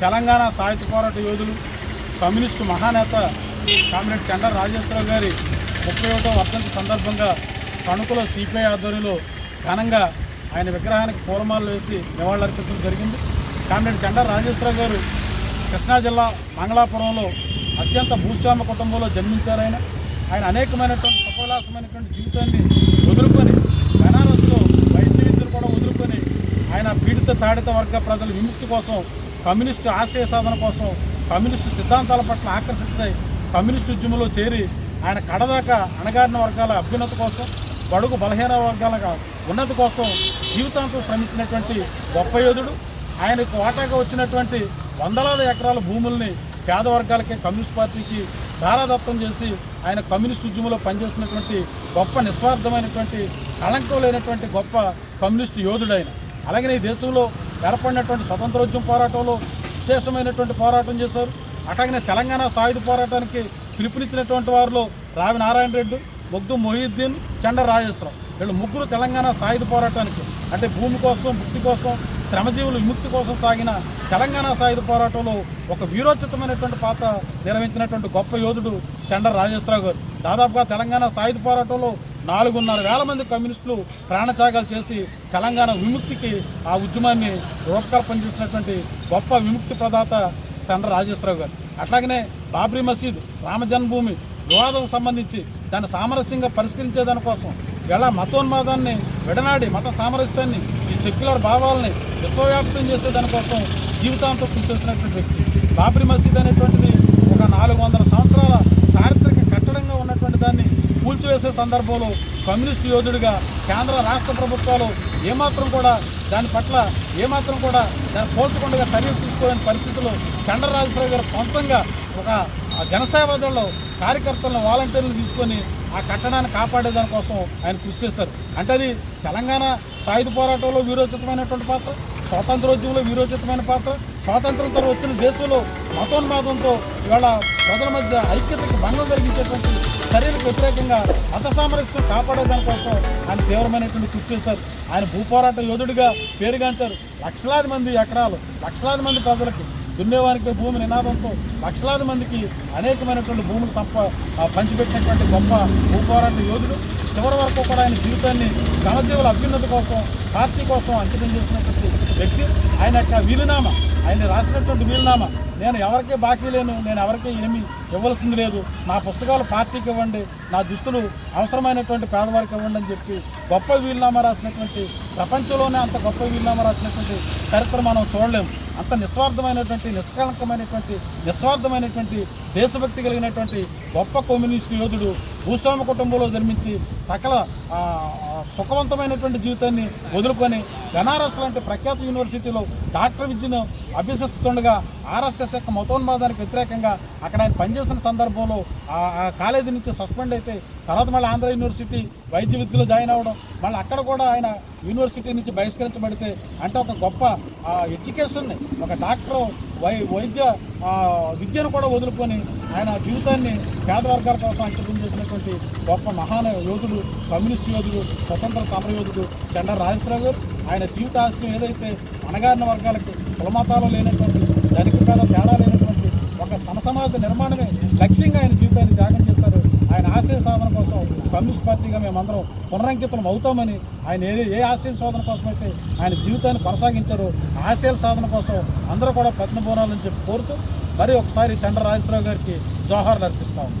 తెలంగాణ సాహిత్య పోరాట యోధులు కమ్యూనిస్టు మహానేత కామ్రేడ్ చండ్ర రాజేశ్వరరావు గారి ముప్పై ఒకటో వర్ధంతి సందర్భంగా తణుకులో సిపిఐ ఆధ్వర్యంలో ఘనంగా ఆయన విగ్రహానికి పూలమాలలు వేసి నివాళులర్పించడం జరిగింది. కామ్రేడ్ చండ్ర రాజేశ్వరరావు గారు కృష్ణా జిల్లా మంగళాపురంలో అత్యంత భూస్వామ్య కుటుంబంలో జన్మించారు ఆయన. ఆయన అనేకమైనటువంటి సఫలాసమైనటువంటి జీవితాన్ని వదులుకొని బెనారస్లో వైద్య విద్యను కూడా వదులుకొని ఆయన పీడిత తాడిత వర్గ ప్రజల విముక్తి కోసం కమ్యూనిస్టు ఆశయ సాధన కోసం కమ్యూనిస్టు సిద్ధాంతాల పట్ల ఆకర్షితులై కమ్యూనిస్టు ఉద్యమంలో చేరి ఆయన కడదాకా అణగారిన వర్గాల అభ్యున్నతి కోసం బడుగు బలహీన వర్గాల ఉన్నతి కోసం జీవితాంతం శ్రమించినటువంటి గొప్ప యోధుడు. ఆయనకు వాటాగా వచ్చినటువంటి వందలాది ఎకరాల భూముల్ని పేద వర్గాలకి కమ్యూనిస్ట్ పార్టీకి ధారాదత్తం చేసి ఆయన కమ్యూనిస్ట్ ఉద్యమంలో పనిచేసినటువంటి గొప్ప నిస్వార్థమైనటువంటి కళంకం లేనటువంటి గొప్ప కమ్యూనిస్ట్ యోధుడు ఆయన. అలాగే ఈ దేశంలో ఏర్పడినటువంటి స్వతంత్రోద్యమ పోరాటంలో విశేషమైనటువంటి పోరాటం చేశారు. అట్లాగనే తెలంగాణ సాయుధ పోరాటానికి పిలుపునిచ్చినటువంటి వారిలో రావి నారాయణ రెడ్డి మొగ్దు మొహిద్దీన్ చండ రాజేశ్వరం వీళ్ళు ముగ్గురు తెలంగాణ సాయుధ పోరాటానికి అంటే భూమి కోసం ముక్తి కోసం శ్రమజీవులు విముక్తి కోసం సాగిన తెలంగాణ సాయుధ పోరాటంలో ఒక వీరోచితమైనటువంటి పాత్ర నిర్వహించినటువంటి గొప్ప యోధుడు చండ రాజేశ్వరరావు గారు. దాదాపుగా తెలంగాణ సాయుధ పోరాటంలో నాలుగున్నర వేల మంది కమ్యూనిస్టులు ప్రాణత్యాగాలు చేసి తెలంగాణ విముక్తికి ఆ ఉద్యమాన్ని రూపకల్పన చేసినటువంటి గొప్ప విముక్తి ప్రదాత చండ్ర రాజేశ్వరరావు గారు. అట్లాగనే బాబ్రీ మసీద్ రామ జన్మభూమి వివాదం సంబంధించి దాన్ని సామరస్యంగా పరిష్కరించే దానికోసం ఎలా మతోన్మాదాన్ని విడనాడి మత సామరస్యాన్ని ఈ సెక్యులర్ భావాలని విశ్వవ్యాప్తం చేసే దానికోసం జీవితాంతం కృషి చేసినటువంటి వ్యక్తి. బాబ్రీ మసీద్ అనేటువంటిది ఒక నాలుగు వందల సంవత్సరాల కూల్చివేసే సందర్భంలో కమ్యూనిస్టు యోధుడిగా కేంద్ర రాష్ట్ర ప్రభుత్వాలు ఏమాత్రం కూడా దాని పట్ల ఏమాత్రం కూడా దాన్ని పోల్చకుండా చర్యలు తీసుకోలేని పరిస్థితుల్లో చంద్రరాజేశ్వరరావు గారు సొంతంగా ఒక జనసేవాదంలో కార్యకర్తలను వాలంటీర్లు తీసుకొని ఆ కట్టడాన్ని కాపాడేదాని కోసం ఆయన కృషి చేస్తారు అంటే అది తెలంగాణ సాయుధ పోరాటంలో వీరోచితమైనటువంటి పాత్ర స్వాతంత్రోద్యమంలో వీరోచితమైన పాత్ర స్వాతంత్రంతో వచ్చిన దేశంలో మతోన్మాదంతో ఇవాళ ప్రజల మధ్య ఐక్యతకు భంగం కలిగించేటువంటి చర్యలకు వ్యతిరేకంగా మత సామరస్యం కాపాడేదాని కోసం ఆయన తీవ్రమైనటువంటి కృషి చేశారు. ఆయన భూపోరాట యోధుడిగా పేరుగాంచారు. లక్షలాది మంది ఎకరాలు లక్షలాది మంది ప్రజలకు దున్నేవానికి భూమి నినాదంతో లక్షలాది మందికి అనేకమైనటువంటి భూములు సంప పంచిపెట్టినటువంటి గొప్ప భూపోరాట యోధుడు. చివరి వరకు కూడా ఆయన జీవితాన్ని శ్రమజీవుల అభ్యున్నతి కోసం పార్టీ కోసం అంకితం చేసినటువంటి వ్యక్తి. ఆయన యొక్క వీలునామా ఆయన రాసినటువంటి వీలునామా. నేను ఎవరికీ బాకీ లేను నేను ఎవరికీ ఏమి ఇవ్వాల్సింది లేదు. నా పుస్తకాలు పార్టీకి ఇవ్వండి నా దుస్తులు అవసరమైనటువంటి పేదవారికి ఇవ్వండి అని చెప్పి గొప్ప వీలునామా రాసినటువంటి ప్రపంచంలోనే అంత గొప్ప వీలునామా రాసినటువంటి చరిత్ర మనం చూడలేము. అంత నిస్వార్థమైనటువంటి నిష్కలంకమైనటువంటి నిస్వార్థమైనటువంటి దేశభక్తి కలిగినటువంటి గొప్ప కమ్యూనిస్టు యోధుడు భూస్వామి కుటుంబంలో జన్మించి సకల సుఖవంతమైనటువంటి జీవితాన్ని వదులుకొని బెనారస్ లాంటి ప్రఖ్యాత యూనివర్సిటీలో డాక్టర్ విద్యను అభ్యసిస్తుండగా ఆర్ఎస్ఎస్ యొక్క మతోన్మాదానికి వ్యతిరేకంగా అక్కడ ఆయన పనిచేసిన సందర్భంలో ఆ ఆ కాలేజీ నుంచి సస్పెండ్ అయితే తర్వాత మళ్ళీ ఆంధ్ర యూనివర్సిటీ వైద్య విద్యలో జాయిన్ అవ్వడం మళ్ళీ అక్కడ కూడా ఆయన యూనివర్సిటీ నుంచి బహిష్కరించబడితే అంటే ఒక గొప్ప ఎడ్యుకేషన్ని ఒక డాక్టర్ వై వైద్య విద్యను కూడా వదులుకొని ఆయన జీవితాన్ని పేద వర్గాల కోసం అంకితం చేసినటువంటి గొప్ప మహాన యోధుడు కమ్యూనిస్ట్ యోధుడు స్వతంత్ర సమర యోధుడు చండర్ రాజేశ్వరరావు గారు. ఆయన జీవితాశయం ఏదైతే అణగారిన వర్గాలకి కులమతాలు లేనటువంటి ధనిక పేద తేడా లేనటువంటి ఒక సమసమాజ నిర్మాణమే లక్ష్యంగా ఆయన జీవితాన్ని త్యాగం చేశారు ఆయన ఆశయ సాధన కోసం కమ్యూనిస్ట్ పార్టీగా మేమందరం పునరంకితం అవుతామని ఆయన ఏ ఏ ఆశయ సాధన కోసం అయితే ఆయన జీవితాన్ని కొనసాగించారో. ఆశయాల సాధన కోసం అందరూ కూడా ప్రతినబోనాలని చెప్పి కోరుతూ మరి ఒకసారి చంద్ర రాజేశ్వరరావు గారికి జోహార్లు అర్పిస్తాము